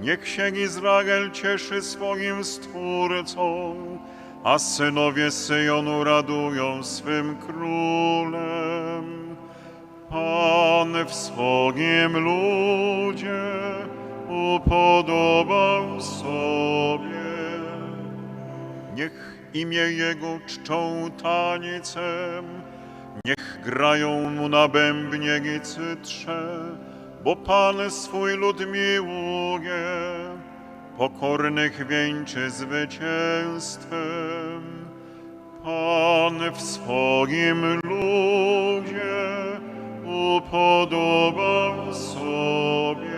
Niech się Izrael cieszy swoim Stwórcą, a synowie Syjonu radują swym królem. Pan w swoim ludzie upodobał sobie. Niech imię Jego czczą tańcem, niech grają mu na bębnie i cytrze, bo Pan swój lud miłuje, pokornych wieńczy zwycięstwem. Pan w swoim ludzie upodobał sobie.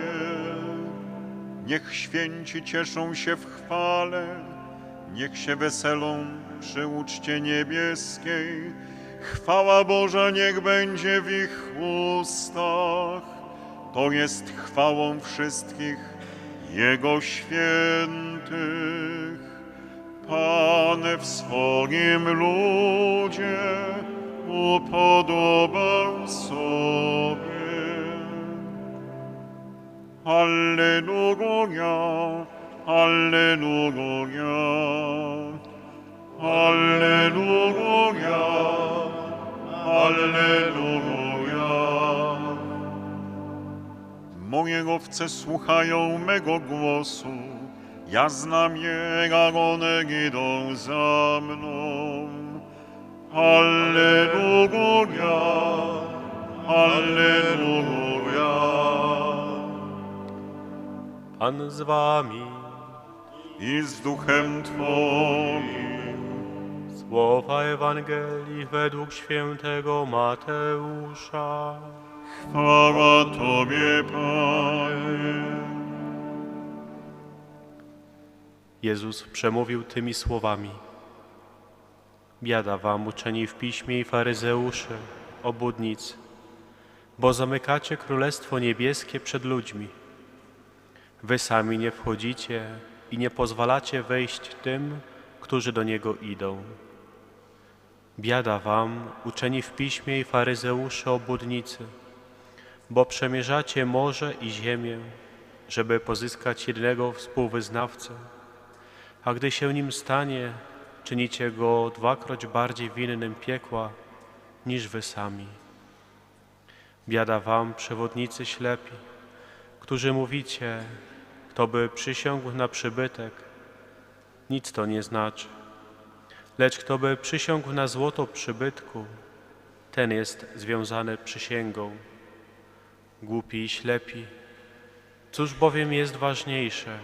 Niech święci cieszą się w chwale, niech się weselą przy uczcie niebieskiej. Chwała Boża niech będzie w ich ustach. To jest chwałą wszystkich Jego świętych. Pan w swoim ludzie upodobał sobie. Alleluja, Alleluja, Alleluja, Alleluja. Moje owce słuchają mego głosu, ja znam je, a one idą za mną. Alleluja, Alleluja. Pan z wami, i z duchem Twoim. słowa Ewangelii według świętego Mateusza. Chwała Tobie, Panie. Jezus przemówił tymi słowami. Biada wam uczeni w piśmie i faryzeusze, obudnicy, bo zamykacie Królestwo Niebieskie przed ludźmi. Wy sami nie wchodzicie i nie pozwalacie wejść tym, którzy do Niego idą. Biada wam, uczeni w piśmie i faryzeusze, obudnicy, bo przemierzacie morze i ziemię, żeby pozyskać jednego współwyznawcę, a gdy się nim stanie, czynicie go dwakroć bardziej winnym piekła niż wy sami. Biada wam, przewodnicy ślepi, którzy mówicie, kto by przysiągł na przybytek, nic to nie znaczy. Lecz kto by przysiągł na złoto przybytku, ten jest związany przysięgą. Głupi i ślepi, cóż bowiem jest ważniejsze,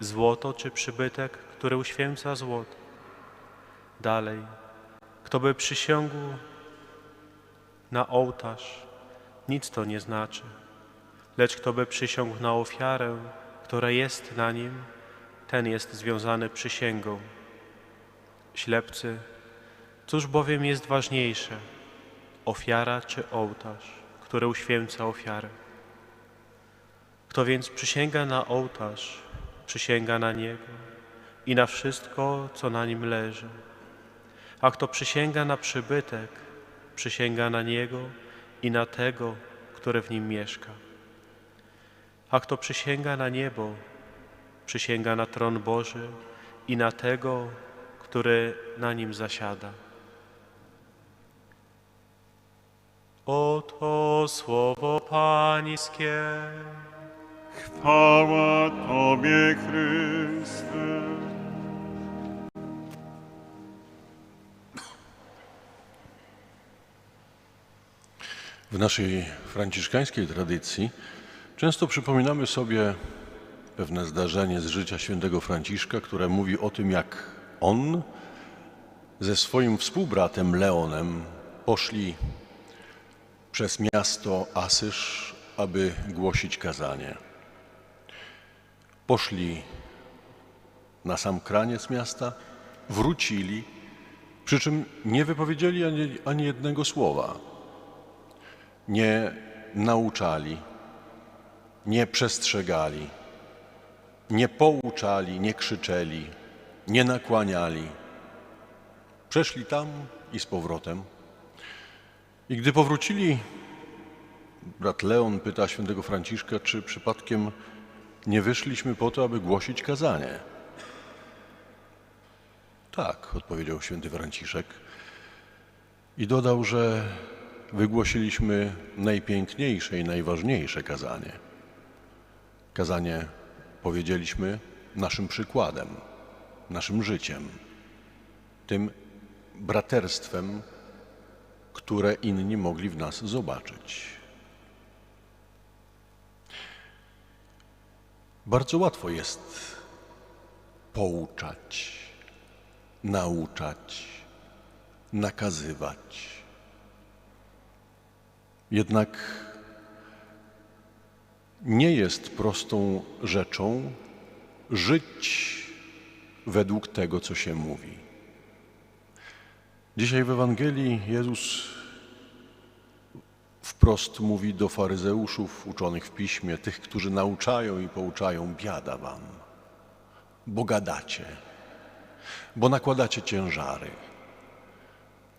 złoto czy przybytek, który uświęca złoto? Dalej, kto by przysiągł na ołtarz, nic to nie znaczy. Lecz kto by przysiągł na ofiarę, która jest na nim, ten jest związany przysięgą. Ślepcy, cóż bowiem jest ważniejsze, ofiara czy ołtarz, który uświęca ofiarę? Kto więc przysięga na ołtarz, przysięga na niego i na wszystko, co na nim leży. A kto przysięga na przybytek, przysięga na niego i na tego, który w nim mieszka. A kto przysięga na niebo, przysięga na tron Boży i na tego, który na nim zasiada. Oto słowo Pańskie. Chwała Tobie, Chryste. W naszej franciszkańskiej tradycji często przypominamy sobie pewne zdarzenie z życia świętego Franciszka, które mówi o tym, jak on ze swoim współbratem Leonem poszli przez miasto Asyż, aby głosić kazanie. Poszli na sam kraniec miasta, wrócili, przy czym nie wypowiedzieli ani, ani jednego słowa nie nauczali, nie przestrzegali, nie pouczali, nie krzyczeli, nie nakłaniali. Przeszli tam i z powrotem. I gdy powrócili, brat Leon pyta świętego Franciszka, czy przypadkiem Nie wyszliśmy po to, aby głosić kazanie. Tak, odpowiedział święty Franciszek i dodał, że wygłosiliśmy najpiękniejsze i najważniejsze kazanie. Kazanie powiedzieliśmy naszym przykładem, naszym życiem, tym braterstwem, które inni mogli w nas zobaczyć. Bardzo łatwo jest pouczać, nauczać, nakazywać. Jednak nie jest prostą rzeczą żyć według tego, co się mówi. Dzisiaj w Ewangelii Jezus wprost mówi do faryzeuszów uczonych w piśmie, tych, którzy nauczają i pouczają: Biada wam, bo gadacie, bo nakładacie ciężary.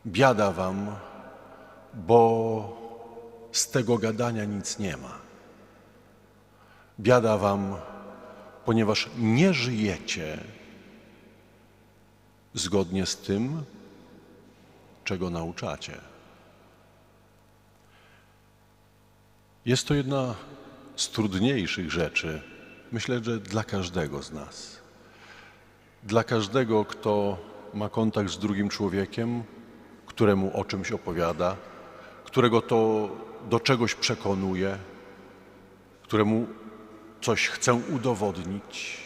Biada wam, bo z tego gadania nic nie ma. Biada wam, ponieważ nie żyjecie zgodnie z tym, czego nauczacie. Jest to jedna z trudniejszych rzeczy, myślę, że dla każdego z nas. Dla każdego, kto ma kontakt z drugim człowiekiem, któremu o czymś opowiada, którego to do czegoś przekonuje, któremu coś chce udowodnić.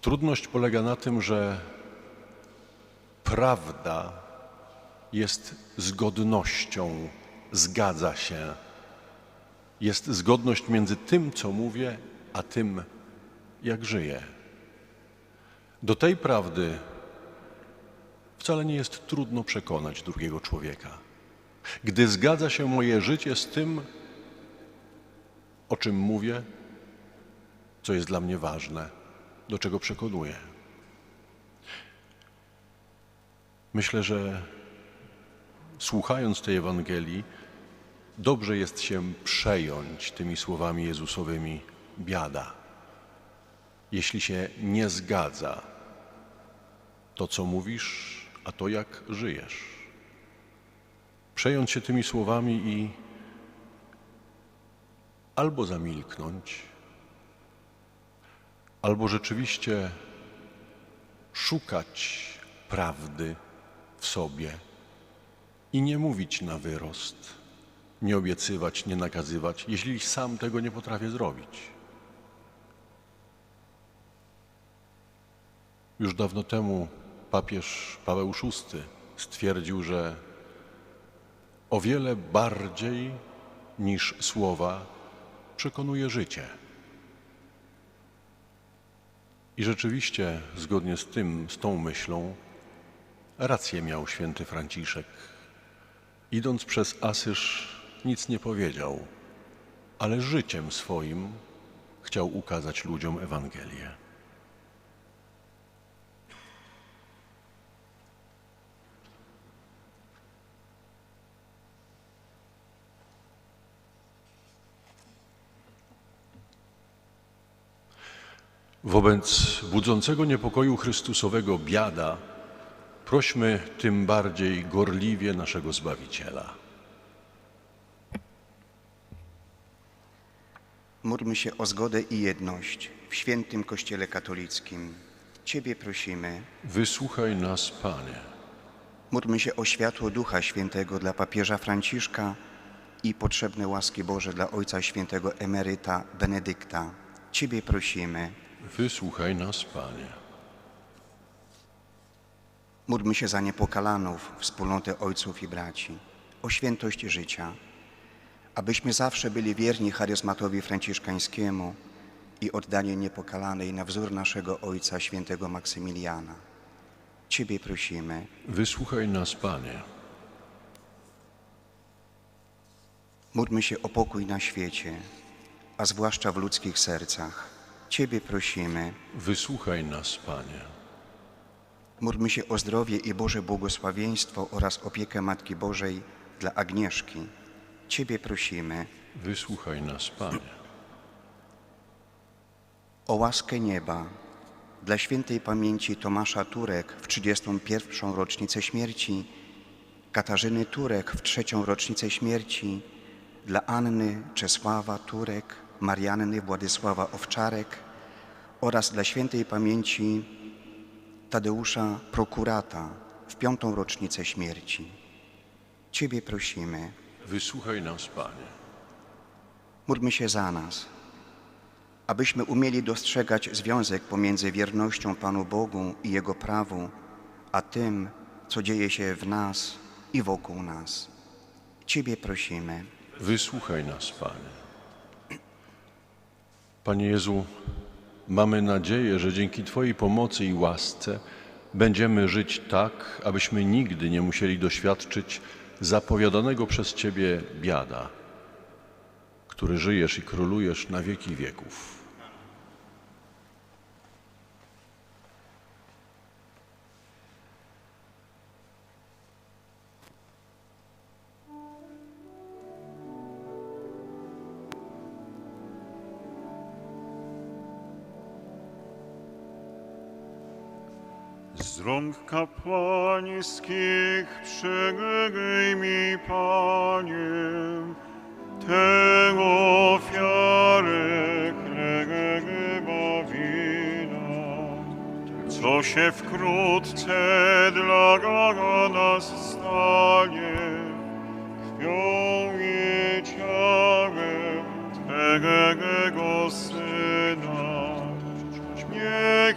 Trudność polega na tym, że prawda jest zgodnością, zgadza się. Jest zgodność między tym, co mówię, a tym, jak żyję. Do tej prawdy wcale nie jest trudno przekonać drugiego człowieka. Gdy zgadza się moje życie z tym, o czym mówię, co jest dla mnie ważne, do czego przekonuję. Myślę, że słuchając tej Ewangelii, dobrze jest się przejąć tymi słowami Jezusowymi biada. Jeśli się nie zgadza to, co mówisz, a to, jak żyjesz. Przejąć się tymi słowami i albo zamilknąć, albo rzeczywiście szukać prawdy sobie i nie mówić na wyrost, nie obiecywać, nie nakazywać, jeśli sam tego nie potrafię zrobić. Już dawno temu papież Paweł VI stwierdził, że o wiele bardziej niż słowa przekonuje życie. I rzeczywiście, zgodnie z tym, z tą myślą, rację miał święty Franciszek. Idąc przez Asyż, nic nie powiedział, ale życiem swoim chciał ukazać ludziom Ewangelię. Wobec budzącego niepokoju Chrystusowego biada, prośmy tym bardziej gorliwie naszego Zbawiciela. Módlmy się o zgodę i jedność w świętym Kościele katolickim. Ciebie prosimy. Wysłuchaj nas, Panie. Módlmy się o światło Ducha Świętego dla papieża Franciszka i potrzebne łaski Boże dla Ojca Świętego Emeryta Benedykta. Ciebie prosimy. Wysłuchaj nas, Panie. Módlmy się za niepokalanów, wspólnotę ojców i braci, o świętość życia, abyśmy zawsze byli wierni charyzmatowi franciszkańskiemu i oddanie niepokalanej na wzór naszego Ojca Świętego Maksymiliana. Ciebie prosimy. Wysłuchaj nas, Panie. Módlmy się o pokój na świecie, a zwłaszcza w ludzkich sercach. Ciebie prosimy. Wysłuchaj nas, Panie. Módlmy się o zdrowie i Boże błogosławieństwo oraz opiekę Matki Bożej dla Agnieszki. Ciebie prosimy. Wysłuchaj nas, Panie. O łaskę nieba dla świętej pamięci Tomasza Turek w 31. rocznicę śmierci, Katarzyny Turek w trzecią rocznicę śmierci, dla Anny Czesława Turek, Marianny Władysława Owczarek oraz dla świętej pamięci Tadeusza Prokurata w piątą rocznicę śmierci. Ciebie prosimy, Wysłuchaj nas, Panie. módlmy się za nas, abyśmy umieli dostrzegać związek pomiędzy wiernością Panu Bogu i Jego prawu, a tym, co dzieje się w nas i wokół nas. Ciebie prosimy. Wysłuchaj nas, Panie. Panie Jezu, mamy nadzieję, że dzięki Twojej pomocy i łasce będziemy żyć tak, abyśmy nigdy nie musieli doświadczyć zapowiadanego przez Ciebie biada, który żyjesz i królujesz na wieki wieków. Rąk kapłańskich przyjmij, Panie, tę ofiarę chleba wina, co się wkrótce dla nas stanie, krwią i ciałem Twego Syna. Niech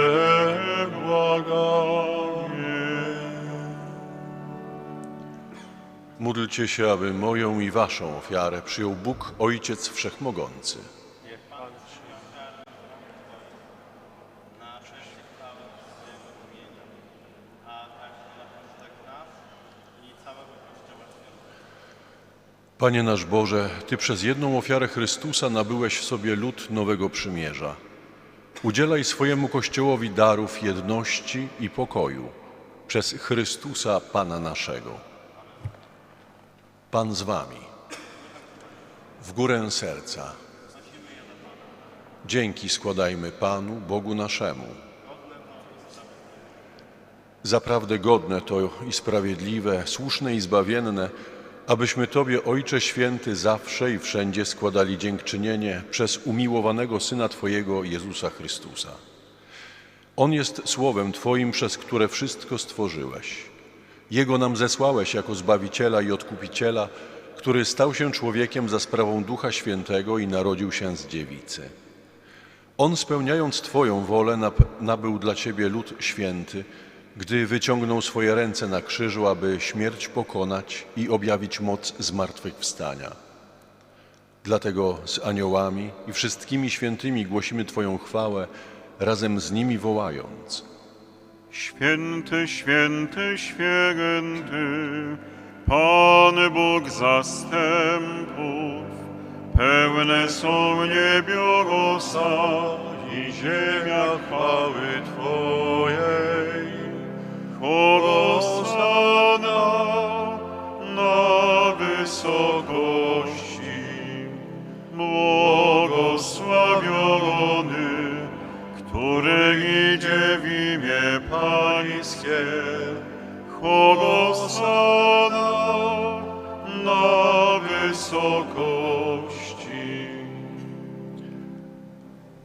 Módlcie się, aby moją i waszą ofiarę przyjął Bóg, Ojciec Wszechmogący. Panie nasz Boże, Ty przez jedną ofiarę Chrystusa nabyłeś w sobie lud nowego przymierza. Udzielaj swojemu Kościołowi darów jedności i pokoju przez Chrystusa Pana naszego. Pan z Wami. W górę serca. Dzięki składajmy Panu, Bogu naszemu. Zaprawdę godne to i sprawiedliwe, słuszne i zbawienne, abyśmy Tobie, Ojcze Święty, zawsze i wszędzie składali dziękczynienie przez umiłowanego Syna Twojego, Jezusa Chrystusa. On jest Słowem Twoim, przez które wszystko stworzyłeś. Jego nam zesłałeś jako Zbawiciela i Odkupiciela, który stał się człowiekiem za sprawą Ducha Świętego i narodził się z dziewicy. On spełniając Twoją wolę nabył dla Ciebie lud święty, gdy wyciągnął swoje ręce na krzyżu, aby śmierć pokonać i objawić moc zmartwychwstania. Dlatego z aniołami i wszystkimi świętymi głosimy Twoją chwałę, razem z nimi wołając. Święty, święty, święty, Pan Bóg zastępów, pełne są niebiosa i ziemia chwały Twojej.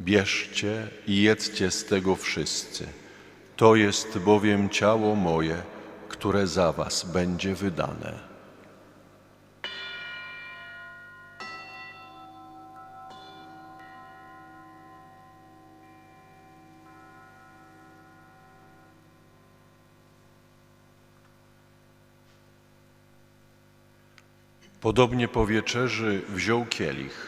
Bierzcie i jedzcie z tego wszyscy. To jest bowiem ciało moje, które za was będzie wydane. Podobnie po wieczerzy wziął kielich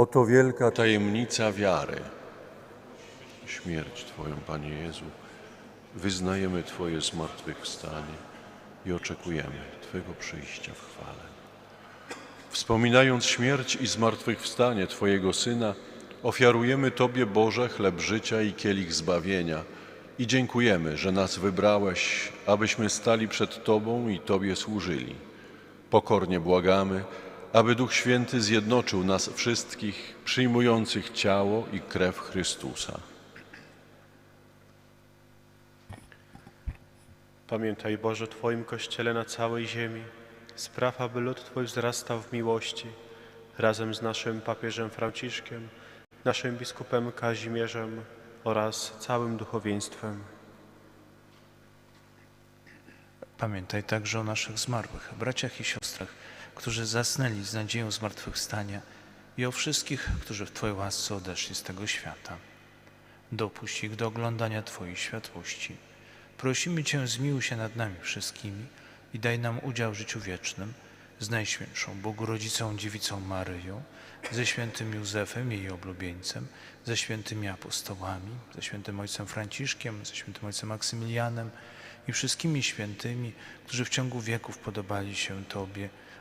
Oto wielka tajemnica wiary. Śmierć Twoją, Panie Jezu, wyznajemy Twoje zmartwychwstanie i oczekujemy Twego przyjścia w chwale. Wspominając śmierć i zmartwychwstanie Twojego Syna, ofiarujemy Tobie, Boże, chleb życia i kielich zbawienia i dziękujemy, że nas wybrałeś, abyśmy stali przed Tobą i Tobie służyli. Pokornie błagamy, aby Duch Święty zjednoczył nas wszystkich, przyjmujących ciało i krew Chrystusa. Pamiętaj Boże Twoim Kościele na całej ziemi. Spraw, aby lud Twój wzrastał w miłości. Razem z naszym papieżem Franciszkiem, naszym biskupem Kazimierzem oraz całym duchowieństwem. Pamiętaj także o naszych zmarłych, braciach i siostrach, którzy zasnęli z nadzieją zmartwychwstania i o wszystkich, którzy w Twojej łasce odeszli z tego świata. Dopuść ich do oglądania Twojej światłości. Prosimy Cię, zmiłuj się nad nami wszystkimi i daj nam udział w życiu wiecznym z Najświętszą Bogu Rodzicą Dziewicą Maryją, ze świętym Józefem, jej oblubieńcem, ze świętymi apostołami, ze świętym Ojcem Franciszkiem, ze świętym Ojcem Maksymilianem i wszystkimi świętymi, którzy w ciągu wieków podobali się Tobie,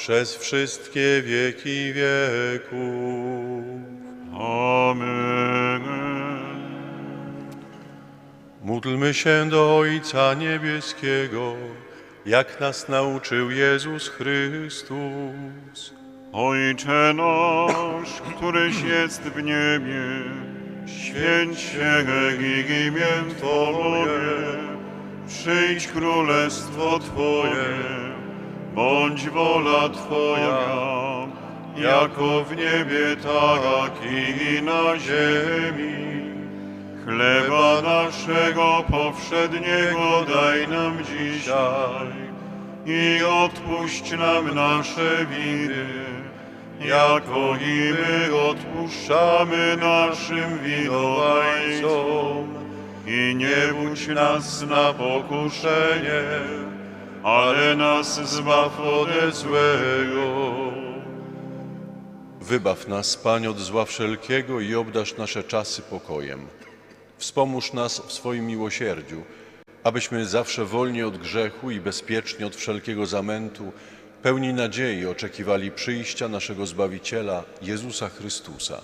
przez wszystkie wieki wieków. Amen. Módlmy się do Ojca Niebieskiego, jak nas nauczył Jezus Chrystus. Ojcze nasz, któryś jest w niebie, święć się imię Twoje, przyjdź królestwo Twoje, bądź wola Twoja, jako w niebie, tak i na ziemi. Chleba naszego powszedniego daj nam dzisiaj i odpuść nam nasze winy, jako i my odpuszczamy naszym winowajcom. I nie budź nas na pokuszenie, ale nas zbaw ode złego. Wybaw nas, Panie, od zła wszelkiego i obdasz nasze czasy pokojem. Wspomóż nas w swoim miłosierdziu, abyśmy zawsze wolni od grzechu i bezpiecznie od wszelkiego zamętu, pełni nadziei oczekiwali przyjścia naszego Zbawiciela, Jezusa Chrystusa.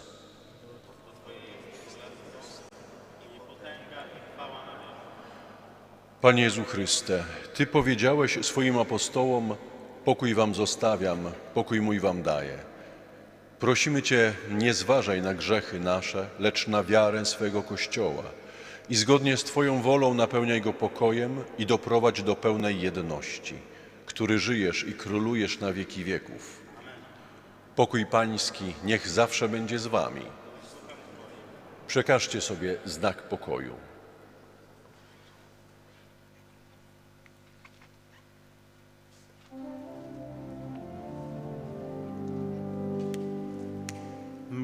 Panie Jezu Chryste, Ty powiedziałeś swoim apostołom, pokój wam zostawiam, pokój mój wam daję. Prosimy Cię, nie zważaj na grzechy nasze, lecz na wiarę swego Kościoła i zgodnie z Twoją wolą napełniaj go pokojem i doprowadź do pełnej jedności, który żyjesz i królujesz na wieki wieków. Pokój Pański niech zawsze będzie z Wami. Przekażcie sobie znak pokoju.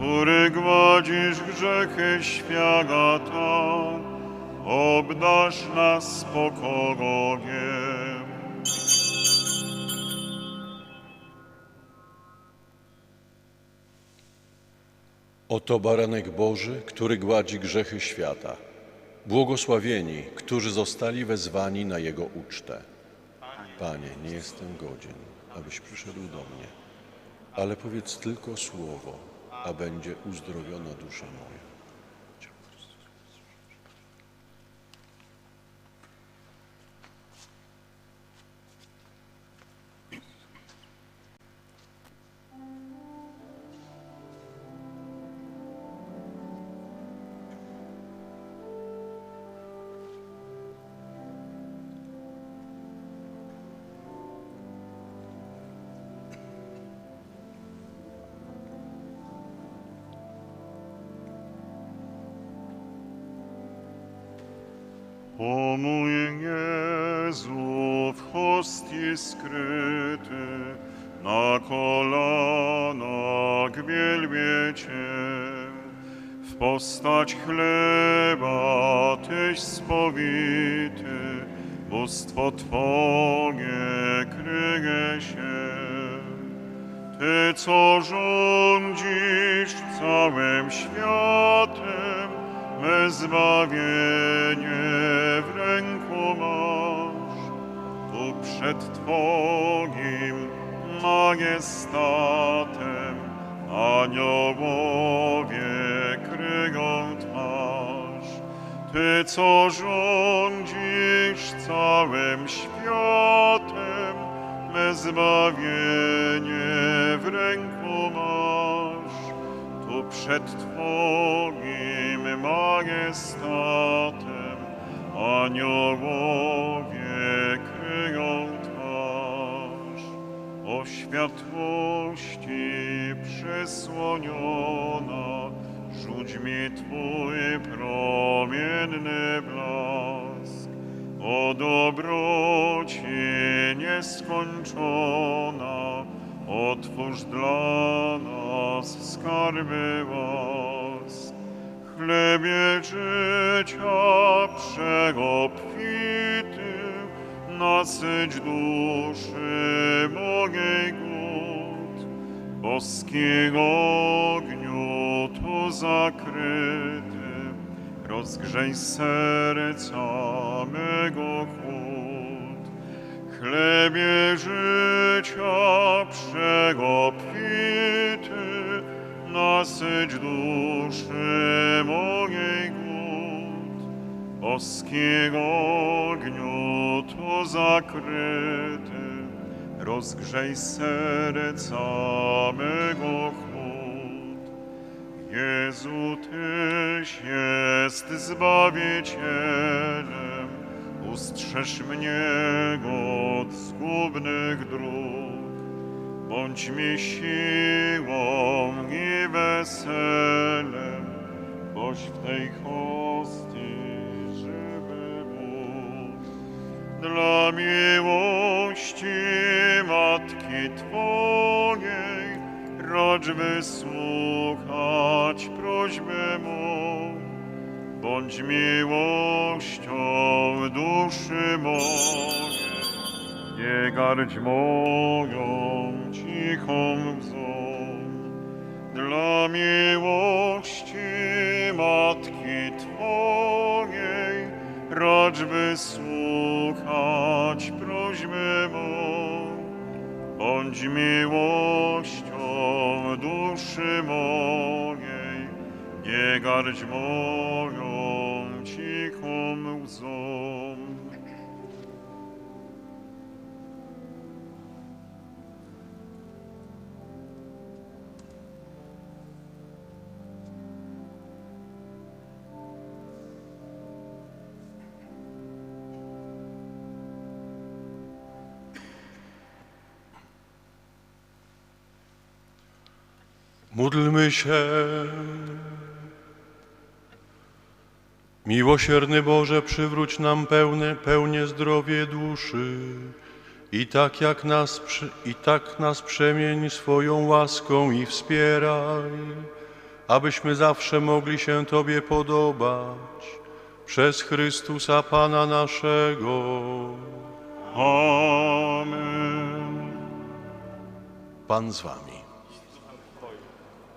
który gładzisz grzechy świata, obdasz nas spokojem. Oto baranek Boży, który gładzi grzechy świata. Błogosławieni, którzy zostali wezwani na Jego ucztę. Panie, nie jestem godzien, abyś przyszedł do mnie, ale powiedz tylko słowo, a będzie uzdrowiona dusza moja. Chleba Tyś spowity, bóstwo Twoje kryje się. Ty, co rządzisz całym światem, me zbawienie w ręku masz. Tu przed Twoim majestatem aniołowie Ty, co rządzisz całym światem, me zbawienie w ręku masz. Tu przed Twoim majestatem aniołowie kryją twarz. O światłości przesłoniona, rzuć mi Twój promienny blask. O dobroci nieskończona, otwórz dla nas skarby łask. Chlebie życia przegopwity, nasyć duszy mojej głód. Boskiego zakryty, rozgrzej serca mego chłód. Chlebie życia przegopwity, nasyć duszy mojej głód. Boskiego ogniu tu zakryty, rozgrzej serca mego chłód. Jezu, Tyś jest Zbawicielem, ustrzeż mnie od zgubnych dróg. Bądź mi siłą i weselem, boś w tej hostii żywy Bóg. Dla miłości Matki Twojej, racz wysłuchać prośby mą. Bądź miłością duszy mojej, nie gardź moją cichą łzą. Dla miłości Matki Twojej, racz wysłuchać prośby mą. Bądź miłością duszy mojej, nie gardź moją cichą łzą. Módlmy się. Miłosierny Boże, przywróć nam pełne, pełnie zdrowie duszy i tak, jak nas, i tak nas przemień swoją łaską i wspieraj, abyśmy zawsze mogli się Tobie podobać przez Chrystusa Pana naszego. Amen. Pan z Wami.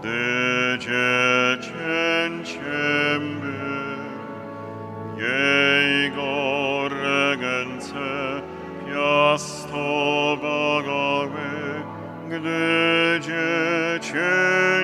gdy dziecięciem był. Jego ręce piastowały, gdy dziecięciem